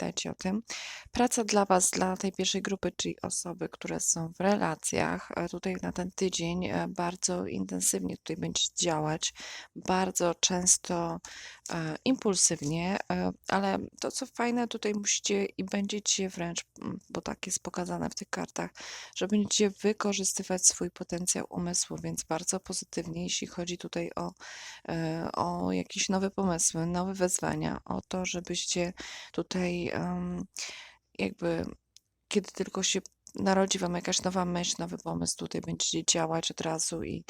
pamiętajcie o tym. Praca dla Was, dla tej pierwszej grupy, czyli osoby, które są w relacjach, e, tutaj na ten tydzień e, bardzo intensywnie tutaj będziecie działać, bardzo często e, impulsywnie, e, ale to co fajne, tutaj musicie i będziecie wręcz, mm, bo tak jest pokazane w tych kartach, że będziecie wykorzystywać swój potencjał umysłu, więc bardzo pozytywnie, jeśli chodzi tutaj o, e, o jakieś nowe pomysły, nowe wezwania, o to, żebyście tutaj jakby kiedy tylko się narodzi Wam jakaś nowa myśl, nowy pomysł, tutaj będziecie działać od razu i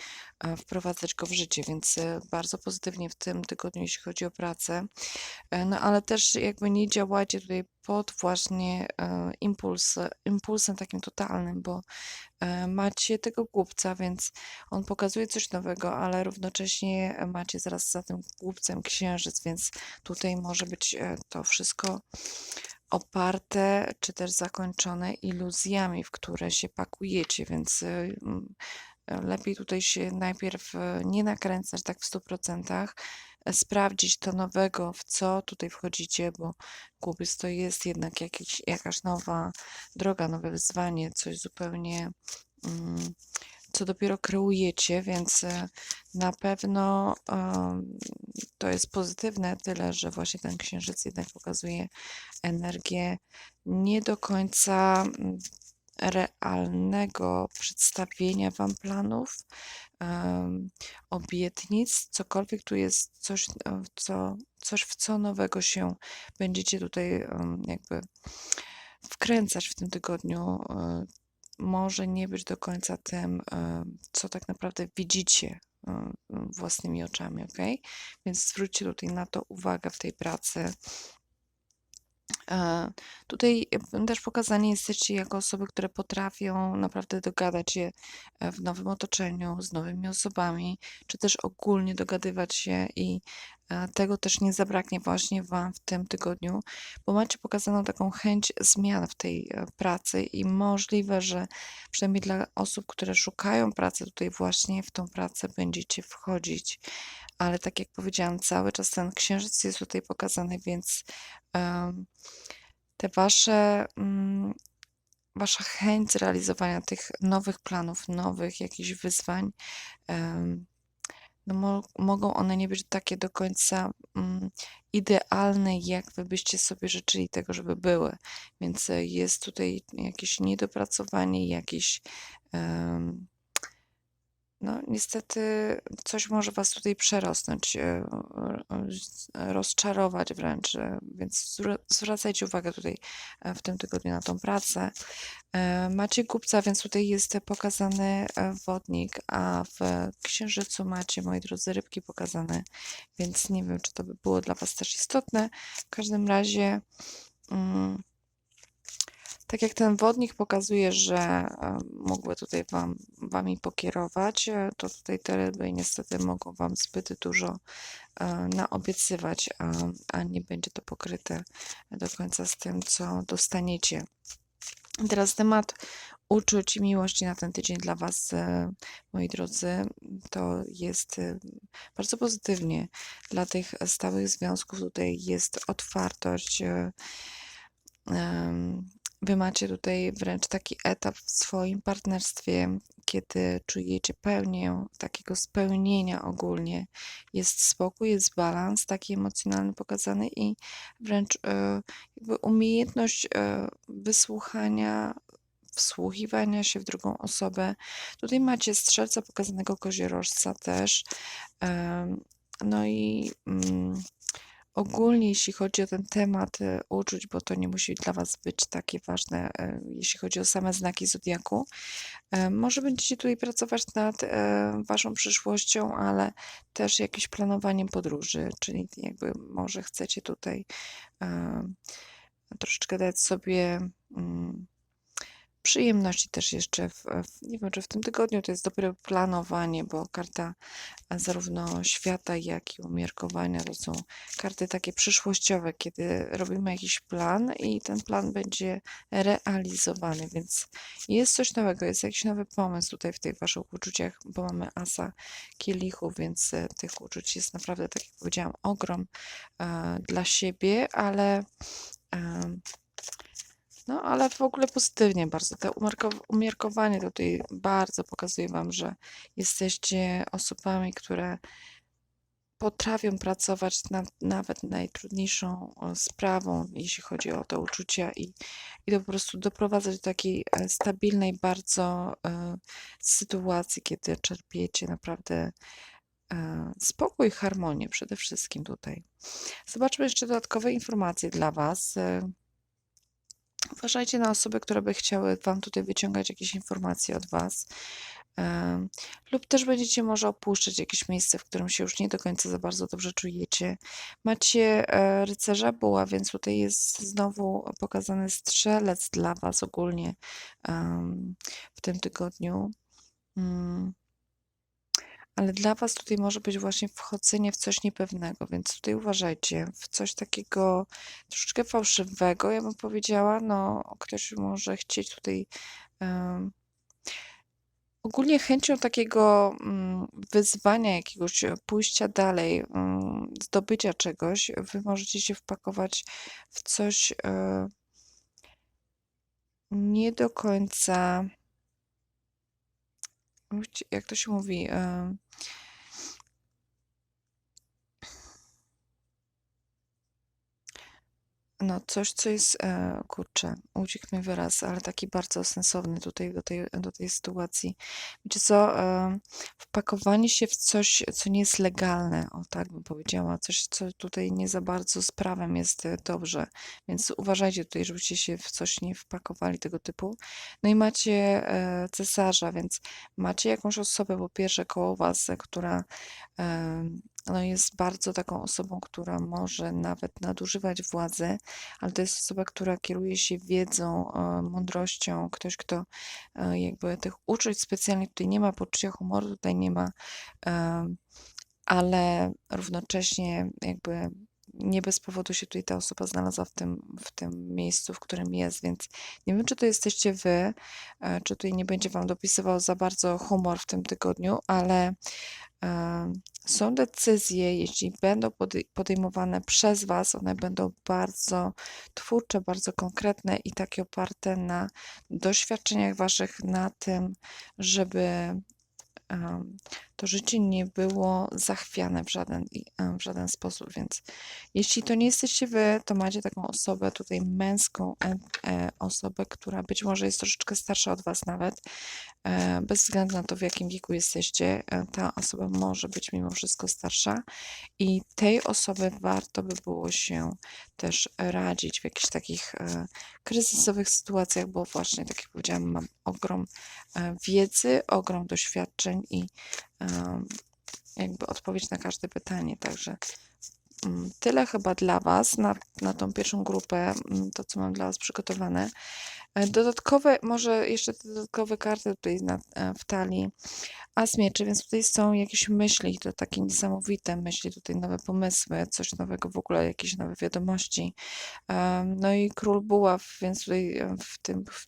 e, wprowadzać go w życie, więc e, bardzo pozytywnie w tym tygodniu, jeśli chodzi o pracę. E, No ale też jakby nie działajcie tutaj pod właśnie impuls, impulsem takim totalnym, bo macie tego głupca, więc on pokazuje coś nowego, ale równocześnie macie zaraz za tym głupcem księżyc, więc tutaj może być to wszystko oparte czy też zakończone iluzjami, w które się pakujecie, więc y, e, lepiej tutaj się najpierw e, nie nakręcać tak w 100%, e, sprawdzić to nowego, w co tutaj wchodzicie, bo głupiec to jest jednak jakiś, jakaś nowa droga, nowe wyzwanie, coś zupełnie mm, co dopiero kreujecie, więc na pewno to jest pozytywne, tyle że właśnie ten księżyc jednak pokazuje energię nie do końca mm, realnego przedstawienia Wam planów, em, obietnic, cokolwiek tu jest coś, co, coś w co nowego się będziecie tutaj em, jakby wkręcać w tym tygodniu. e, Może nie być do końca tym, e, co tak naprawdę widzicie własnymi oczami, ok? Więc zwróćcie tutaj na to uwagę w tej pracy. E, Tutaj e, też pokazani jesteście jako osoby, które potrafią naprawdę dogadać się e, w nowym otoczeniu, z nowymi osobami, czy też ogólnie dogadywać się i tego też nie zabraknie właśnie Wam w tym tygodniu, bo macie pokazaną taką chęć zmian w tej e, pracy i możliwe, że przynajmniej dla osób, które szukają pracy, tutaj właśnie w tą pracę będziecie wchodzić. Ale tak jak powiedziałam, cały czas ten księżyc jest tutaj pokazany, więc em, te wasze, mm, wasza chęć zrealizowania tych nowych planów, nowych jakichś wyzwań, em, no mo mogą one nie być takie do końca mm, idealne, jak byście sobie życzyli tego, żeby były. Więc e, jest tutaj jakieś niedopracowanie, jakieś em, no, niestety coś może Was tutaj przerosnąć, e, e, rozczarować wręcz, e, więc zwra- zwracajcie uwagę tutaj w tym tygodniu na tą pracę. Macie kupca, więc tutaj jest pokazany wodnik, a w księżycu macie, moi drodzy, rybki pokazane, więc nie wiem, czy to by było dla Was też istotne. W każdym razie. mm, tak jak ten wodnik pokazuje, że e, mógłby tutaj wam, Wami pokierować, e, to tutaj te ryby niestety mogą Wam zbyt dużo e, naobiecywać, a, a nie będzie to pokryte do końca z tym, co dostaniecie. Teraz temat uczuć i miłości na ten tydzień dla Was, moi drodzy, to jest bardzo pozytywnie. Dla tych stałych związków tutaj jest otwartość. Wy macie tutaj wręcz taki etap w swoim partnerstwie, kiedy czujecie pełnię takiego spełnienia ogólnie. Jest spokój, jest balans taki emocjonalny pokazany i wręcz e, jakby umiejętność e, wysłuchania, wsłuchiwania się w drugą osobę. Tutaj macie strzelca pokazanego koziorożca też. em, No i mm, ogólnie, jeśli chodzi o ten temat e, uczuć, bo to nie musi dla Was być takie ważne, e, jeśli chodzi o same znaki zodiaku, e, może będziecie tutaj pracować nad Waszą przyszłością, ale też jakimś planowaniem podróży, czyli jakby może chcecie tutaj troszeczkę dać sobie mm, przyjemności też jeszcze w, w, nie wiem, czy w tym tygodniu to jest dopiero planowanie, bo karta e, zarówno świata, jak i umiarkowania to są karty takie przyszłościowe, kiedy robimy jakiś plan i ten plan będzie realizowany, więc jest coś nowego, jest jakiś nowy pomysł tutaj w tych waszych uczuciach, bo mamy asa kielichów, więc e, tych uczuć jest naprawdę, tak jak powiedziałam, ogrom e, dla siebie, ale Em, no, ale w ogóle pozytywnie bardzo. To umiarkow umiarkowanie tutaj bardzo pokazuje Wam, że jesteście osobami, które potrafią pracować nad nawet najtrudniejszą, e, sprawą, jeśli chodzi o te uczucia i i po prostu doprowadzać do takiej, e, stabilnej bardzo, e, sytuacji, kiedy czerpiecie naprawdę, e, spokój harmonię przede wszystkim tutaj. Zobaczmy jeszcze dodatkowe informacje dla Was. E Uważajcie na osoby, które by chciały Wam tutaj wyciągać jakieś informacje od Was. Lub też będziecie może opuszczać jakieś miejsce, w którym się już nie do końca za bardzo dobrze czujecie. Macie, e, rycerza buław, więc tutaj jest znowu pokazany strzelec dla Was ogólnie, w tym tygodniu. Mm. Ale dla Was tutaj może być właśnie wchodzenie w coś niepewnego, więc tutaj uważajcie, w coś takiego troszeczkę fałszywego, ja bym powiedziała. No, ktoś może chcieć tutaj, em ogólnie chęcią takiego, mm, wyzwania jakiegoś, e, pójścia dalej, mm, zdobycia czegoś, Wy możecie się wpakować w coś, e nie do końca jak to się mówi, No, coś, co jest, e, kurczę, uciekł mi wyraz, ale taki bardzo sensowny tutaj do tej do tej sytuacji. Wiecie co, e, wpakowanie się w coś, co nie jest legalne, o tak bym powiedziała, coś, co tutaj nie za bardzo z prawem jest, e, dobrze, więc uważajcie tutaj, żebyście się w coś nie wpakowali tego typu. No i macie, cesarza, więc macie jakąś osobę po pierwsze koło was, która, no jest bardzo taką osobą, która może nawet nadużywać władzy, ale to jest osoba, która kieruje się wiedzą, e, mądrością, ktoś, kto e, jakby tych uczuć specjalnie tutaj nie ma, poczucia humoru tutaj nie ma, e, ale równocześnie jakby nie bez powodu się tutaj ta osoba znalazła w tym, w tym miejscu, w którym jest, więc nie wiem, czy to jesteście wy, czy tutaj nie będzie wam dopisywał za bardzo humor w tym tygodniu, ale są decyzje, jeśli będą podejmowane przez Was, one będą bardzo twórcze, bardzo konkretne i takie oparte na doświadczeniach Waszych, na tym, żeby to życie nie było zachwiane w żaden, w żaden sposób. Więc jeśli to nie jesteście wy, to macie taką osobę tutaj męską, e, e, osobę, która być może jest troszeczkę starsza od was nawet, e, bez względu na to, w jakim wieku jesteście, ta osoba może być mimo wszystko starsza i tej osoby warto by było się też radzić w jakichś takich kryzysowych sytuacjach, bo właśnie, tak jak powiedziałam, mam ogrom wiedzy, ogrom doświadczeń i jakby odpowiedź na każde pytanie. Także mm, tyle chyba dla Was na, na tą pierwszą grupę, mm, to co mam dla Was przygotowane. E, dodatkowe, może jeszcze dodatkowe karty tutaj na, e, w talii. As mieczy, więc tutaj są jakieś myśli, to takie niesamowite myśli, tutaj nowe pomysły, coś nowego w ogóle, jakieś nowe wiadomości. No i król buław, więc tutaj e, w tym, w,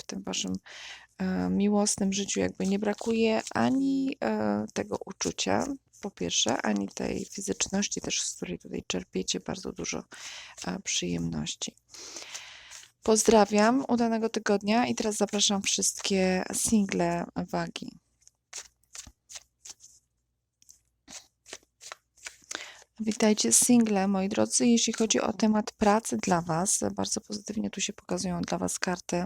w tym Waszym E, miłosnym życiu jakby nie brakuje ani e, tego uczucia, po pierwsze, ani tej fizyczności też, z której tutaj czerpiecie bardzo dużo e, przyjemności. Pozdrawiam, udanego tygodnia i teraz zapraszam wszystkie single wagi. Witajcie single, moi drodzy. Jeśli chodzi o temat pracy dla Was, bardzo pozytywnie tu się pokazują dla Was karty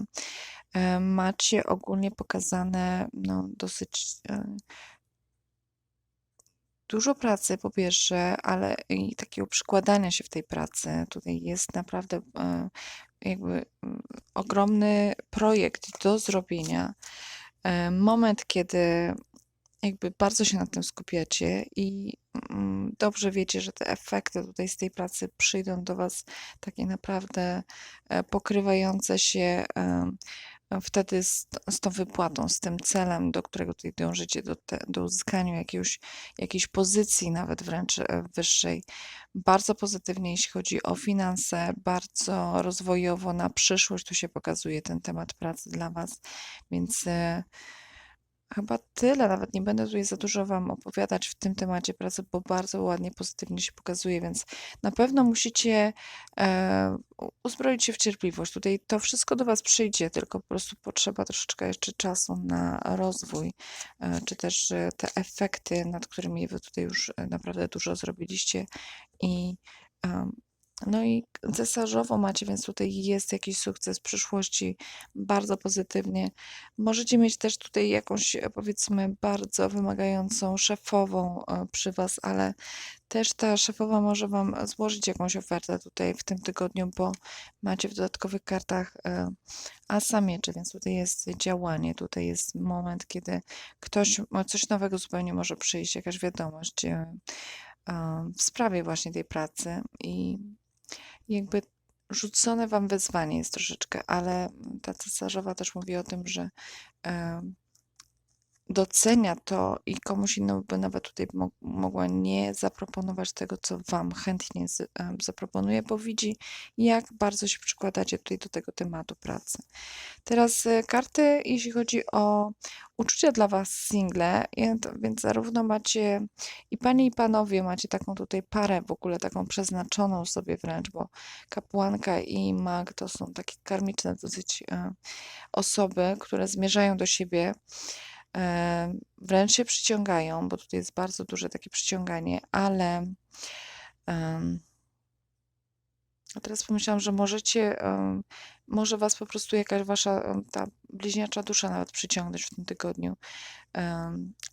macie ogólnie pokazane no, dosyć e, dużo pracy po pierwsze, ale i takiego przykładania się w tej pracy. Tutaj jest naprawdę e, jakby ogromny projekt do zrobienia. E, moment, kiedy jakby bardzo się nad tym skupiacie i dobrze wiecie, że te efekty tutaj z tej pracy przyjdą do Was takie naprawdę pokrywające się wtedy z, z tą wypłatą, z tym celem, do którego tutaj dążycie, do, te, do uzyskania jakiegoś, jakiejś pozycji, nawet wręcz e, wyższej. Bardzo pozytywnie, jeśli chodzi o finanse, bardzo rozwojowo na przyszłość, tu się pokazuje ten temat pracy dla Was, więc. Chyba tyle. Nawet nie będę tutaj za dużo Wam opowiadać w tym temacie pracy, bo bardzo ładnie, pozytywnie się pokazuje, więc na pewno musicie e, uzbroić się w cierpliwość. Tutaj to wszystko do Was przyjdzie, tylko po prostu potrzeba troszeczkę jeszcze czasu na rozwój, e, czy też e, te efekty, nad którymi Wy tutaj już e, naprawdę dużo zrobiliście i no i cesarzowo macie, więc tutaj jest jakiś sukces w przyszłości, bardzo pozytywnie. Możecie mieć też tutaj jakąś, e, powiedzmy, bardzo wymagającą szefową e, przy Was, ale też ta szefowa może Wam złożyć jakąś ofertę tutaj w tym tygodniu, bo macie w dodatkowych kartach e, asa mieczy, więc tutaj jest działanie, tutaj jest moment, kiedy ktoś, coś nowego zupełnie może przyjść, jakaś wiadomość w sprawie właśnie tej pracy i jakby rzucone Wam wyzwanie jest troszeczkę, ale ta cesarzowa też mówi o tym, że docenia to i komuś innemu by nawet tutaj mo- mogła nie zaproponować tego, co Wam chętnie zaproponuje, bo widzi, jak bardzo się przykładacie tutaj do tego tematu pracy. Teraz e, karty, jeśli chodzi o uczucia dla Was single, więc zarówno macie i panie i panowie macie taką tutaj parę w ogóle taką przeznaczoną sobie wręcz, bo kapłanka i mag to są takie karmiczne dosyć e, osoby, które zmierzają do siebie, wręcz się przyciągają, bo tutaj jest bardzo duże takie przyciąganie, ale em, a teraz pomyślałam, że możecie, może was po prostu jakaś wasza ta bliźniacza dusza nawet przyciągnąć w tym tygodniu.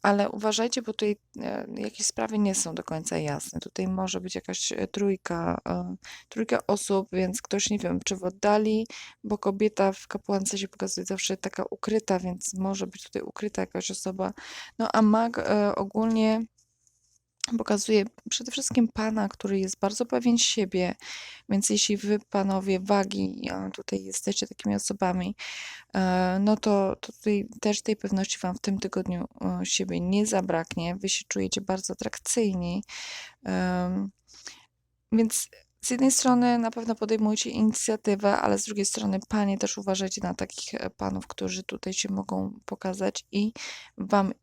Ale uważajcie, bo tutaj e, jakieś sprawy nie są do końca jasne. Tutaj może być jakaś e, trójka, e, trójka osób, więc ktoś nie wiem, czy w oddali, bo kobieta w kapłance się pokazuje zawsze taka ukryta, więc może być tutaj ukryta jakaś osoba. No a mag ogólnie pokazuje przede wszystkim pana, który jest bardzo pewien siebie, więc jeśli wy, panowie wagi, tutaj jesteście takimi osobami, e, no to, to tutaj też tej pewności wam w tym tygodniu e, siebie nie zabraknie. Wy się czujecie bardzo atrakcyjni. Więc z jednej strony na pewno podejmujecie inicjatywę, ale z drugiej strony panie też uważajcie na takich e, panów, którzy tutaj się mogą pokazać i wam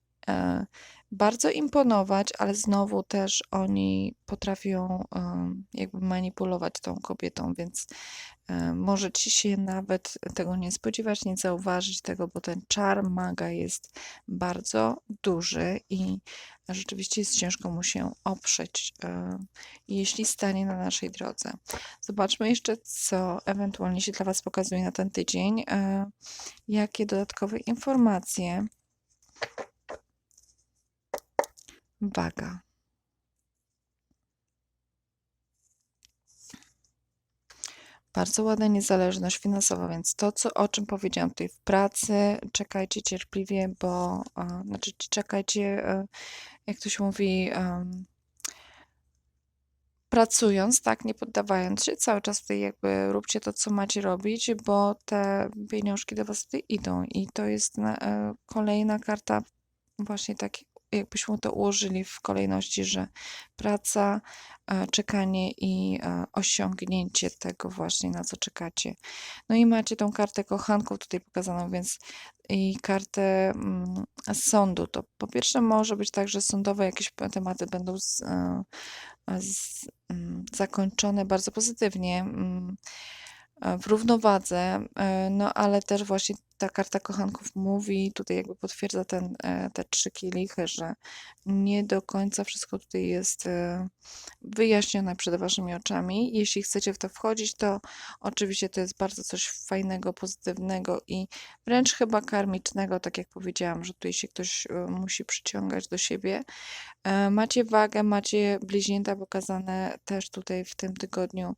bardzo imponować, ale znowu też oni potrafią jakby manipulować tą kobietą, więc e, możecie się nawet tego nie spodziewać, nie zauważyć tego, bo ten czar maga jest bardzo duży i rzeczywiście jest ciężko mu się oprzeć, jeśli stanie na naszej drodze. Zobaczmy jeszcze, co ewentualnie się dla Was pokazuje na ten tydzień. e, Jakie dodatkowe informacje. Waga. Bardzo ładna niezależność finansowa, więc to, co, o czym powiedziałam tutaj w pracy, czekajcie cierpliwie, bo, e, znaczy czekajcie, e, jak to się mówi, pracując, tak, nie poddawając się, cały czas tutaj jakby róbcie to, co macie robić, bo te pieniążki do was tutaj idą i to jest na, e, kolejna karta właśnie tak, jakbyśmy to ułożyli w kolejności, że praca, e, czekanie i e, osiągnięcie tego właśnie, na co czekacie. No i macie tą kartę kochanków tutaj pokazaną, więc i kartę mm, sądu. To po pierwsze może być tak, że sądowe jakieś tematy będą z, e, z, mm, zakończone bardzo pozytywnie. mm, w równowadze, no ale też właśnie ta karta kochanków mówi, tutaj jakby potwierdza ten, e, te trzy kielichy, że nie do końca wszystko tutaj jest e, wyjaśnione przed waszymi oczami. Jeśli chcecie w to wchodzić, to oczywiście to jest bardzo coś fajnego, pozytywnego i wręcz chyba karmicznego, tak jak powiedziałam, że tutaj się ktoś e, musi przyciągać do siebie. Macie wagę, macie bliźnięta pokazane też tutaj w tym tygodniu.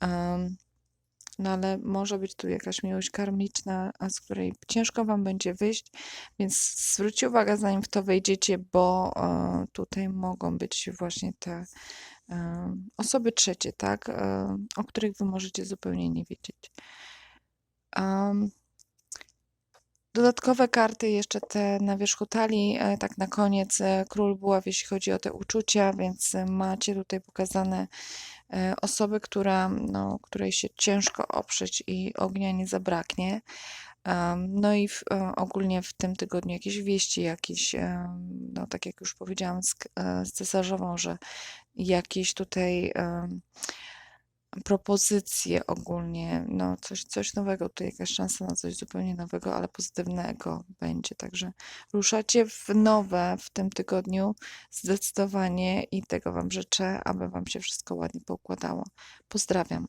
Em, no ale może być tu jakaś miłość karmiczna, a z której ciężko Wam będzie wyjść, więc zwróćcie uwagę, zanim w to wejdziecie, bo e, tutaj mogą być właśnie te e, osoby trzecie, tak, e, o których Wy możecie zupełnie nie wiedzieć. Am, Dodatkowe karty, jeszcze te na wierzchu talii, e, tak na koniec, e, król buław, jeśli chodzi o te uczucia, więc e, macie tutaj pokazane osoby, która, no, której się ciężko oprzeć i ognia nie zabraknie. No i w, ogólnie w tym tygodniu jakieś wieści, jakieś, no tak jak już powiedziałam z, z cesarzową, że jakieś tutaj propozycje ogólnie, no coś, coś nowego, tutaj jakaś szansa na coś zupełnie nowego, ale pozytywnego będzie. Także ruszacie w nowe w tym tygodniu zdecydowanie i tego Wam życzę, aby Wam się wszystko ładnie poukładało. Pozdrawiam.